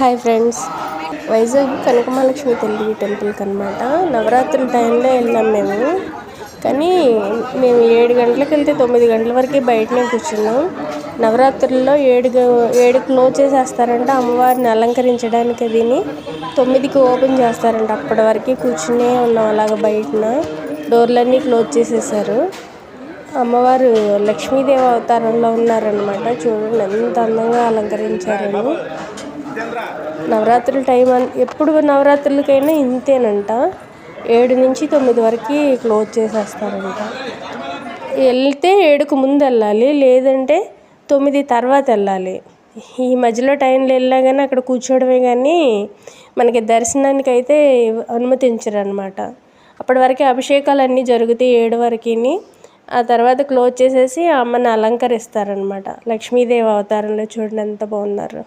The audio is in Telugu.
Hi friends. వైజాగ్ కనకమహాలక్ష్మి తల్లి టెంపుల్కి అనమాట నవరాత్రుల టైంలో వెళ్ళాం మేము. కానీ మేము ఏడు గంటలకు వెళ్తే తొమ్మిది గంటల వరకు బయటనే కూర్చున్నాం. నవరాత్రుల్లో ఏడు ఏడు క్లోజ్ చేసేస్తారంట. అమ్మవారిని అలంకరించడానికి దీన్ని తొమ్మిదికి ఓపెన్ చేస్తారంట. అప్పటి వరకు కూర్చునే ఉన్నాం అలాగ బయటన. డోర్లన్నీ క్లోజ్ చేసేసారు. అమ్మవారు లక్ష్మీదేవి అవతారంలో ఉన్నారనమాట చూడండి ఎంత అందంగా అలంకరించారని. నవరాత్రుల టైం ఎప్పుడు నవరాత్రులకైనా ఇంతేనంట. ఏడు నుంచి తొమ్మిది వరకు క్లోజ్ చేసేస్తారంట. వెళ్తే ఏడుకు ముందు వెళ్ళాలి లేదంటే తొమ్మిది తర్వాత వెళ్ళాలి. ఈ మధ్యలో టైంలో వెళ్ళినా కానీ అక్కడ కూర్చోవడమే కానీ మనకి దర్శనానికి అయితే అనుమతించరు అనమాట అప్పటి వరకు అభిషేకాలు అన్నీ జరుగుతాయి ఏడు వరకు ఆ తర్వాత క్లోజ్ చేసేసి అమ్మని అలంకరిస్తారనమాట లక్ష్మీదేవి అవతారంలో చూడండి ఎంత బాగున్నారు.